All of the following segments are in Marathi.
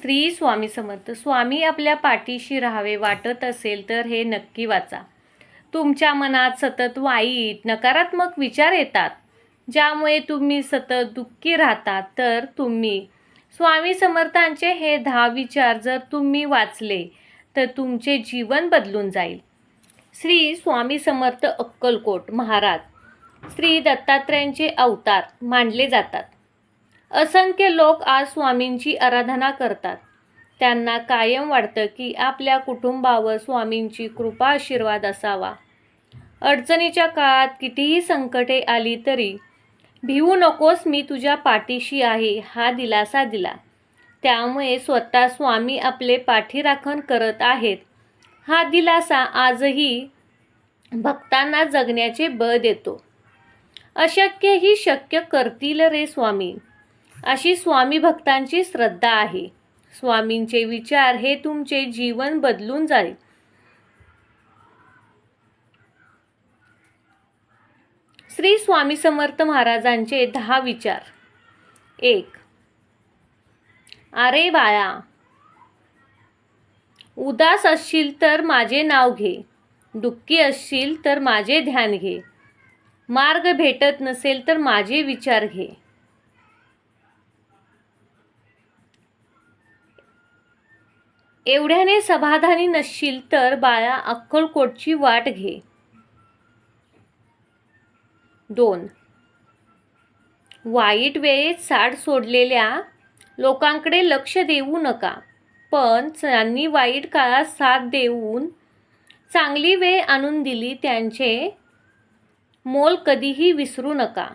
श्री स्वामी समर्थ स्वामी आपल्या पाठीशी राहावे वाटत असेल तर हे नक्की वाचा. तुमच्या मनात सतत वाईट नकारात्मक विचार येतात. ज्यामुळे तुम्ही सतत दुःखी राहतात तर तुम्ही. स्वामी समर्थांचे हे दहा विचार जर तुम्ही वाचले तर तुमचे जीवन बदलून जाईल. श्री स्वामी समर्थ अक्कलकोट महाराज श्री दत्तात्रयांचे अवतार मानले जातात. असंख्य लोक आज स्वामींची आराधना करतात. त्यांना कायम वाटतं की आपल्या कुटुंबावर स्वामींची कृपा आशीर्वाद असावा. अडचणीच्या काळात कितीही संकटे आली तरी भिवू नकोस मी तुझ्या पाठीशी आहे हा दिलासा दिला. त्यामुळे स्वतः स्वामी आपले पाठीराखण करत आहेत. हा दिलासा आजही भक्तांना जगण्याचे बळ देतो. अशक्य ही शक्य करतील रे स्वामी. अशी स्वामी भक्तांची श्रद्धा आहे. स्वामींचे विचार हे तुमचे जीवन बदलून जाईल. श्री स्वामी समर्थ महाराजांचे दहा विचार. एक अरे बाळा उदास असशील तर माझे नाव घे. दुःखी असशील तर माझे ध्यान घे. मार्ग भेटत नसेल तर माझे विचार घे. एवढ्याने समाधानी नसशील तर बाळा अक्कलकोटची वाट घे. दोन. वाईट वेळेत साड सोडलेल्या लोकांकडे लक्ष देऊ नका. पण त्यांनी वाईट काळात साथ देऊन चांगली वेळ आणून दिली त्यांचे मोल कधीही विसरू नका.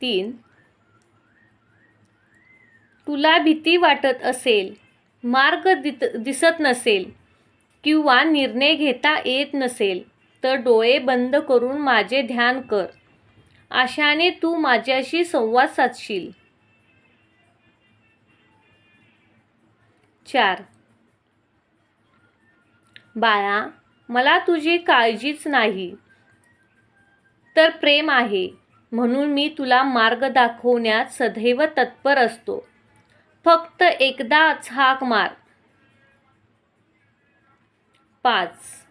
तीन. तुला भीती वाटत असेल मार्ग दित दिसत नसेल किंवा निर्णय घेता येत नसेल तर डोळे बंद करून माझे ध्यान कर. आशाने तू माझ्याशी संवाद साधशील. चार. बाळा मला तुझी काळजीच नाही. तर प्रेम आहे म्हणून मी तुला मार्ग दाखवण्यात सदैव तत्पर असतो. फक्त एकदाच हाक मार. पाच.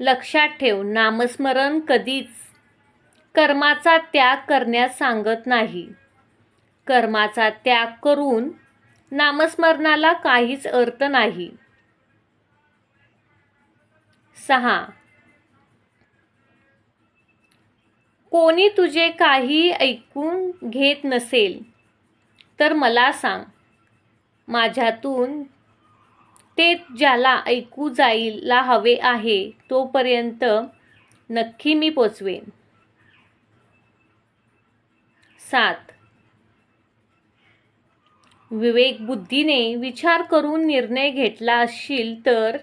लक्षात ठेव नामस्मरण कधीच कर्माचा त्याग करण्यास सांगत नाही. कर्माचा त्याग करून नामस्मरणाला काहीच अर्थ नाही. सहा. कोणी तुझे काही ऐकून घेत नसेल तर मला सांग माझ्यातून ते ज्याला ऐकू जायला हवे आहे तोपर्यंत नक्की मी पोचवेन. सात. विवेक बुद्धीने विचार करून निर्णय घेतला असशील तर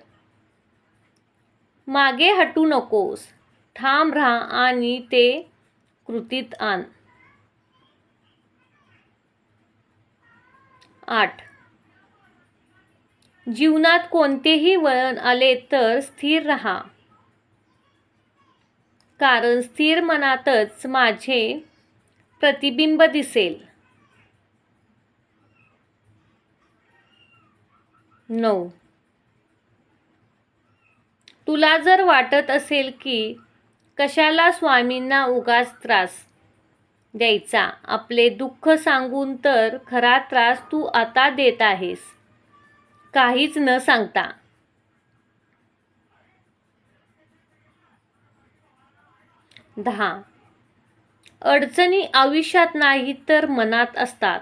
मागे हटू नकोस ठाम राहा आणि ते कृतीत आण. आठ. जीवनात कोणतेही वळण आले तर स्थिर राहा. कारण स्थिर मनातच माझे प्रतिबिंब दिसेल. नऊ. तुला जर वाटत असेल की कशाला स्वामींना उगाच त्रास द्यायचा. आपले दुःख सांगून तर खरा त्रास तू आता देत आहेस. काहीच न सांगता. दहा. अडचणी आयुष्यात नाही तर मनात असतात.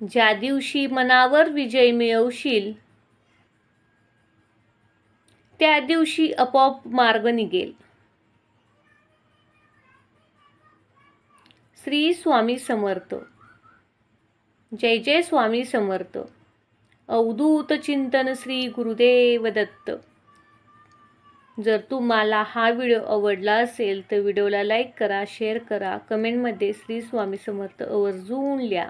ज्या दिवशी मनावर विजय मिळवशील त्या दिवशी आपोआप मार्ग निघेल. श्री स्वामी समर्थ. जय जय स्वामी समर्थ. अवधूत चिंतन श्री गुरुदेव दत्त. जर तुम्हाला हा व्हिडिओ आवडला असेल तर व्हिडिओला लाईक करा शेअर करा कमेंटमध्ये श्री स्वामी समर्थ आवर्जून लिहा.